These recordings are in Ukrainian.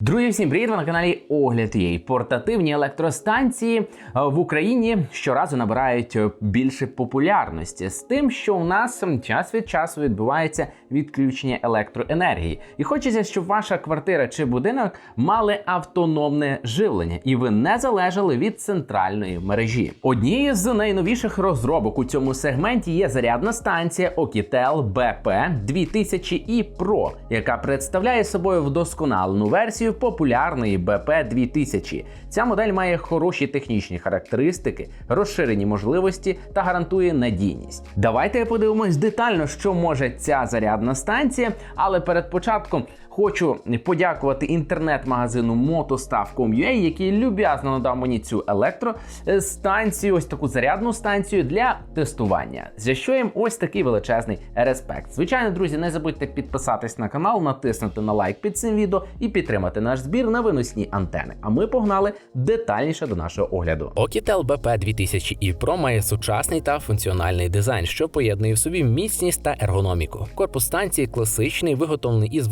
Друзі, всім привіт! Ви на каналі Огляд її. Портативні електростанції е, в Україні щоразу набирають е, більше популярності з тим, що у нас час від часу відбувається відключення електроенергії. І хочеться, щоб ваша квартира чи будинок мали автономне живлення, і ви не залежали від центральної мережі. Однією з найновіших розробок у цьому сегменті є зарядна станція Okitel BP 2000 i Pro, яка представляє собою вдосконалену версію популярної BP 2000. Ця модель має хороші технічні характеристики, розширені можливості та гарантує надійність. Давайте подивимось детально, що може ця зарядна станція, але перед початком. Хочу подякувати інтернет-магазину motostav.com.ua, який люб'язно надав мені цю електростанцію, ось таку зарядну станцію для тестування. За що їм ось такий величезний респект. Звичайно, друзі, не забудьте підписатись на канал, натиснути на лайк під цим відео і підтримати наш збір на виносні антени. А ми погнали детальніше до нашого огляду. Okitel BP 2000 e Pro має сучасний та функціональний дизайн, що поєднує в собі міцність та ергономіку. Корпус станції класичний, виготовлений із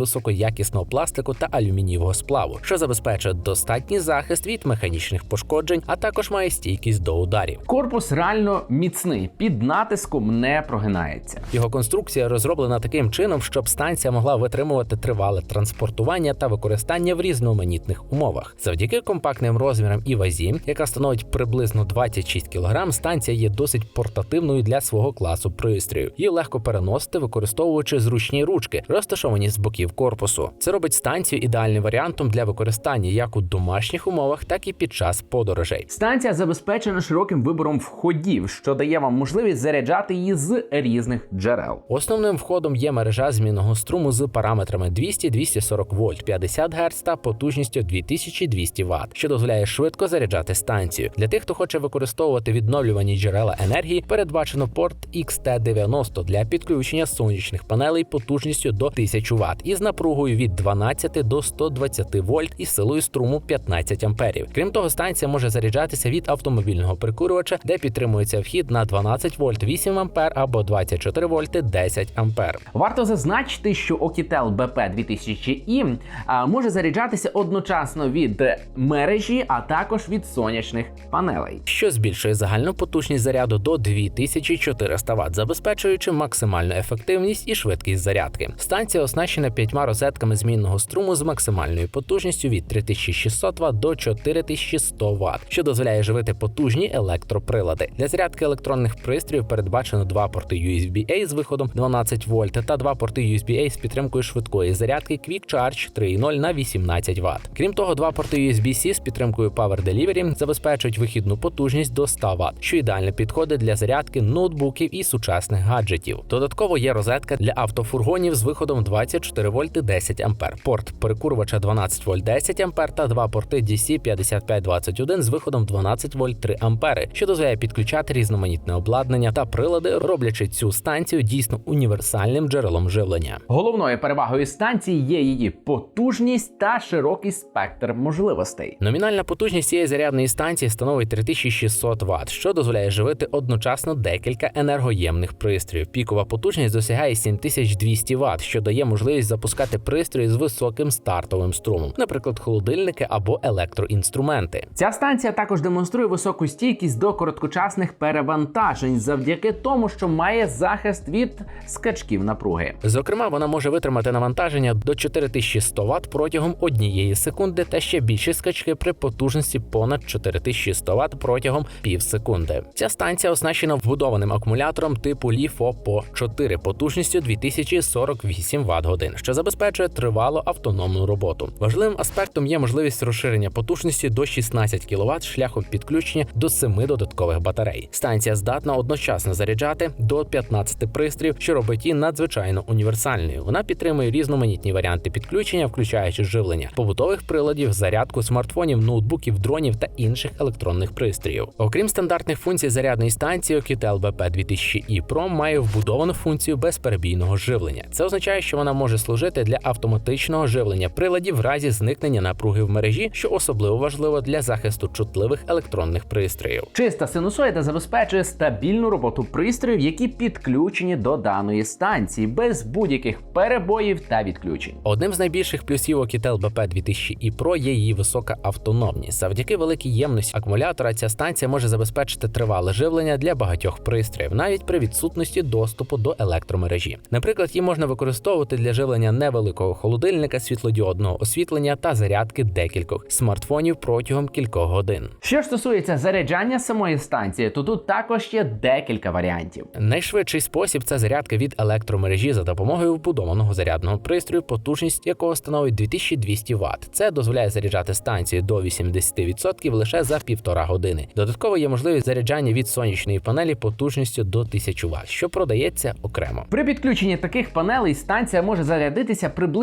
високоякісного пластику та алюмінієвого сплаву, що забезпечує достатній захист від механічних пошкоджень, а також має стійкість до ударів. Корпус реально міцний, під натиском не прогинається. Його конструкція розроблена таким чином, щоб станція могла витримувати тривале транспортування та використання в різноманітних умовах. Завдяки компактним розмірам і вазі, яка становить приблизно 26 кг, станція є досить портативною для свого класу пристрою. Її легко переносити, використовуючи зручні ручки, розташовані з боків корпусу. Це робить станцію ідеальним варіантом для використання як у домашніх умовах, так і під час подорожей. Станція забезпечена широким вибором входів, що дає вам можливість заряджати її з різних джерел. Основним входом є мережа змінного струму з параметрами 200-240 вольт, 50 Гц та потужністю 2200 Вт, що дозволяє швидко заряджати станцію. Для тих, хто хоче використовувати відновлювані джерела енергії, передбачено порт XT90 для підключення сонячних панелей потужністю до 1000 Вт із напругою від 12 до 120 вольт і силою струму 15 амперів. Крім того, станція може заряджатися від автомобільного прикурювача, де підтримується вхід на 12 вольт 8 ампер або 24 вольти 10 ампер. Варто зазначити, що Okitel BP 2000i а, може заряджатися одночасно від мережі, а також від сонячних панелей. що збільшує загальну потужність заряду до 2400 Вт, забезпечуючи максимальну ефективність і швидкість зарядки. Станція оснащена п'ятьма розетками змінного струму з максимальною потужністю від 3600 Вт до 4100 Вт, що дозволяє живити потужні електроприлади. Для зарядки електронних пристроїв передбачено два порти USB-A з виходом 12 вольт та два порти USB-A з підтримкою швидкої зарядки Quick Charge 3.0 на 18 Вт. Крім того, два порти USB-C з підтримкою Power Delivery забезпечують вихідну потужність до 100 Вт, що ідеально підходить для зарядки ноутбуків і сучасних гаджетів. Додатково є розетка для автофургонів з виходом 24 вольти 10 ампер, порт перекурювача 12 вольт 10 ампер та два порти DC 5521 з виходом 12 вольт 3 ампери, що дозволяє підключати різноманітне обладнання та прилади, роблячи цю станцію дійсно універсальним джерелом живлення. Головною перевагою станції є її потужність та широкий спектр можливостей. Номінальна потужність цієї зарядної станції становить 3600 Вт, що дозволяє живити одночасно декілька енергоємних пристроїв. Пікова потужність досягає 7200 Вт, що дає можливість запускати пристрої з високим стартовим струмом, наприклад, холодильники або електроінструменти. Ця станція також демонструє високу стійкість до короткочасних перевантажень завдяки тому, що має захист від скачків напруги. Зокрема, вона може витримати навантаження до 4100 Вт протягом однієї секунди та ще більші скачки при потужності понад 4100 Вт протягом пів секунди. Ця станція оснащена вбудованим акумулятором типу LiFo po 4 потужністю 2048 Вт годин, що забезпечує тривалу автономну роботу. Важливим аспектом є можливість розширення потужності до 16 кВт шляхом підключення до 7 додаткових батарей. Станція здатна одночасно заряджати до 15 пристроїв, що робить її надзвичайно універсальною. Вона підтримує різноманітні варіанти підключення, включаючи живлення побутових приладів, зарядку смартфонів, ноутбуків, дронів та інших електронних пристроїв. Окрім стандартних функцій зарядної станції, Okitel BP 2000 e Pro має вбудовану функцію безперебійного живлення. Це означає, що вона може служити для автоматичного живлення приладів в разі зникнення напруги в мережі, що особливо важливо для захисту чутливих електронних пристроїв. Чиста синусоїда забезпечує стабільну роботу пристроїв, які підключені до даної станції, без будь-яких перебоїв та відключень. Одним з найбільших плюсів Oukitel BP 2000 e Pro є її висока автономність. Завдяки великій ємності акумулятора ця станція може забезпечити тривале живлення для багатьох пристроїв, навіть при відсутності доступу до електромережі. Наприклад, її можна використовувати для живлення невеликого холодильника, світлодіодного освітлення та зарядки декількох смартфонів протягом кількох годин. Що ж стосується заряджання самої станції, то тут також є декілька варіантів. Найшвидший спосіб це зарядка від електромережі за допомогою вбудованого зарядного пристрою, потужність якого становить 2200 Вт. Це дозволяє заряджати станцію до 80% лише за півтора години. Додатково є можливість заряджання від сонячної панелі потужністю до 1000 Вт, що продається окремо. При підключенні таких панелей станція може зарядитися приблизно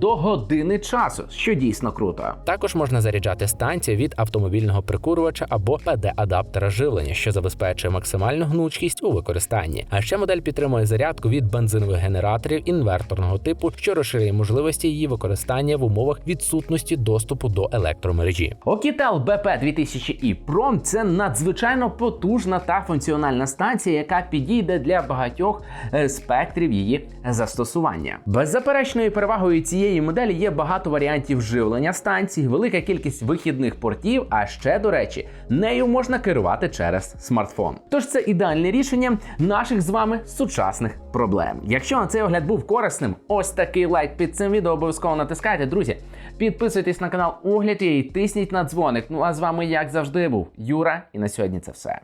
до години часу, що дійсно круто. Також можна заряджати станцію від автомобільного прикурювача або PD-адаптера живлення, що забезпечує максимальну гнучкість у використанні. А ще модель підтримує зарядку від бензинових генераторів інверторного типу, що розширює можливості її використання в умовах відсутності доступу до електромережі. Oukitel BP 2000 e Pro – це надзвичайно потужна та функціональна станція, яка підійде для багатьох е, спектрів її застосування. Беззаперечною перевагою цієї моделі є багато варіантів живлення станції, велика кількість вихідних портів. А ще, до речі, нею можна керувати через смартфон. Тож це ідеальне рішення наших з вами сучасних проблем. Якщо цей огляд був корисним, ось такий лайк під цим відео обов'язково натискайте, друзі. Підписуйтесь на канал Огляд і тисніть на дзвоник. Ну а з вами, як завжди, був Юра, і на сьогодні це все.